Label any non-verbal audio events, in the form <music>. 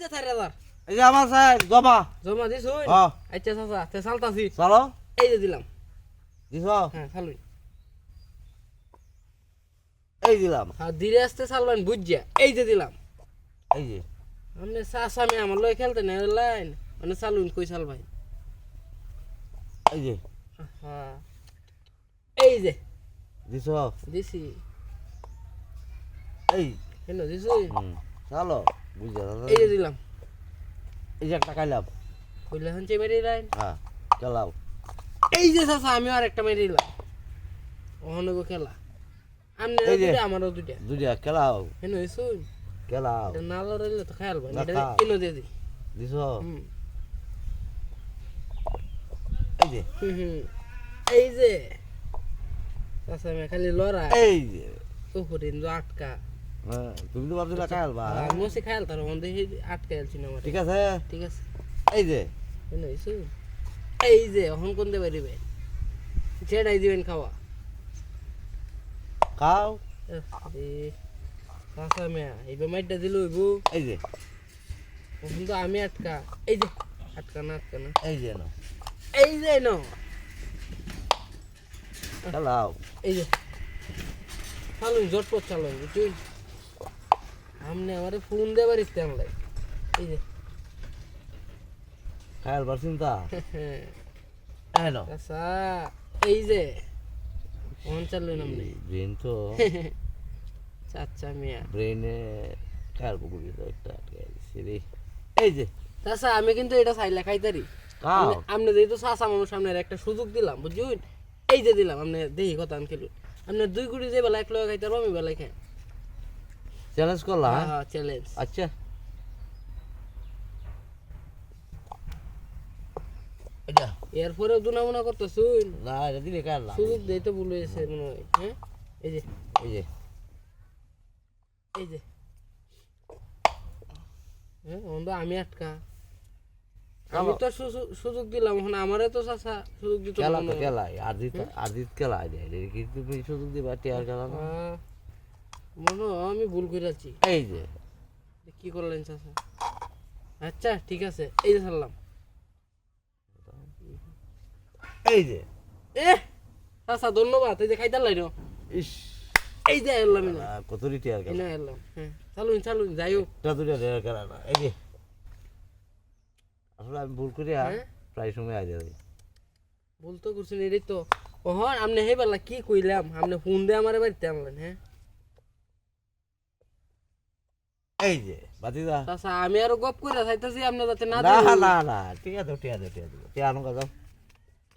যে চার হাজার এই যে আমার স্যার জমা জমা দিছ হ আচ্ছা চাচা তে চালতাছি চলো? এই যে দিলাম। দিছ? হ্যাঁ চালুন এই দিলাম। হ্যাঁ ধীরে আসতে চালবেন বুঝছা এই যে দিলাম। এই যে। আপনি চাচা আমি আমার লয় খেলতে না লাইন। মানে চালুন কই চাল ভাই? এই যে। হ্যাঁ এই যে। দিছ? দিছি। এই। কেন দিছি। চলো। বুঝে এই যে দিলাম। এই যে একটা খাইলাম। কইলে হচ্ছে মেরে লাইন হ্যাঁ চালাও এই যে চাচা আমি আর একটা মেরে দিলাম। ওখানে খেলা। আপনি এই যে। দুটা আমারও দুটা দুইটা খেলাও। কেন হইছুন খেলাও। না লড়াইলে তো খেয়াল ভাই এটা খা। দিয়ে দি। দিছ? এই যে। হুম, হুম। এই যে। চাচা আমি খালি লড়া এই যে। তো হরিণ আটকা। হ্যাঁ, তুমি তো ভাবছিলে খাইলবা আমি সে খেয়াল তার মধ্যে আটকা গেছি না ঠিক আছে? ঠিক আছে। এই যে। এই যে এখন কোন দেবে দিবে যেটাই দিবেন খাওয়া। খাও। এ চাচা মেয়া এইবার মাইটটা দিল হইব। এই যে। এখন তো আমি আটকা। এই যে আটকা না আটকা না। এই যে নাও এই যে ন। খেলাও। এই যে। চালুন জটপট চালুন বুঝুন আমনে আমারে ফোন দেবার ইচ্ছে আমলাই এই যে। খাইলবার চিন্তা। <laughs> এই নাও আচ্ছা এই যে ফোন চালুন আমনে ব্রেন তো <laughs> চাচা মিয়া। ব্রেনে খাইলবো গুলি তো একটা আটকে দিচ্ছে রে। এই যে। চাচা আমি কিন্তু এটা চাইলে খাইতারি। আপনি যেহেতু চাচা মানুষ সামনে একটা সুযোগ দিলাম বুঝুন? এই যে দিলাম আপনি দেখি কথা আমি খেলুন আপনি দুই কুড়ি যে বেলা এক লোক খাইতে পারব আমি বেলায় খাই। চ্যালেঞ্জ করলা হ্যাঁ হ্যাঁ? হ্যাঁ চ্যালেঞ্জ আচ্ছা এটা এরপরেও দুনামুনা করতেছুন না এটা দিলে খাইলাম সুযোগ দিয়ে তো ভুলে গেছে মনে হয় হ্যাঁ? এই যে। এই যে। এই যে। হ্যাঁ তো আমি আটকা। আমি তো সুযোগ- দিলাম এখন আমারে তো চাচা সুযোগ দিত খেলা তো খেলাই। আর দিত আর দিত খেলা দেয় কি তুমি সুযোগ দিবা টিয়ার খেলা না। হ্যাঁ। মনে আমি ভুল করে যাচ্ছি এই যে। কি করলেন চাচা? আচ্ছা ঠিক আছে এই যে ছাড়লাম। এই যে। এ চাচা ধন্যবাদ এই যে খাইতে লাইন। ইস। এই যে এলাম না আহ, কতরি টিয়ার না এলাম হ্যাঁ চালুন চালুন যাই হোক। একটা দুটা খেলা না। এই যে। আসলে আমি ভুল করি আর হ্যাঁ? প্রায় সময় আগে যাই। বলতো করছেন এটাই তো। ওহন আপনি হে বেলা কি কইলাম? আপনি ফোন দিয়ে আমার বাড়িতে আনলেন হ্যাঁ? এই যে বাতিদা। আমি আরও গপ করে চাইতেছি আপনি যাতে না না। না না ঠিক আছে টিয়া দে টিয়া দে টিয়া আনো যাও।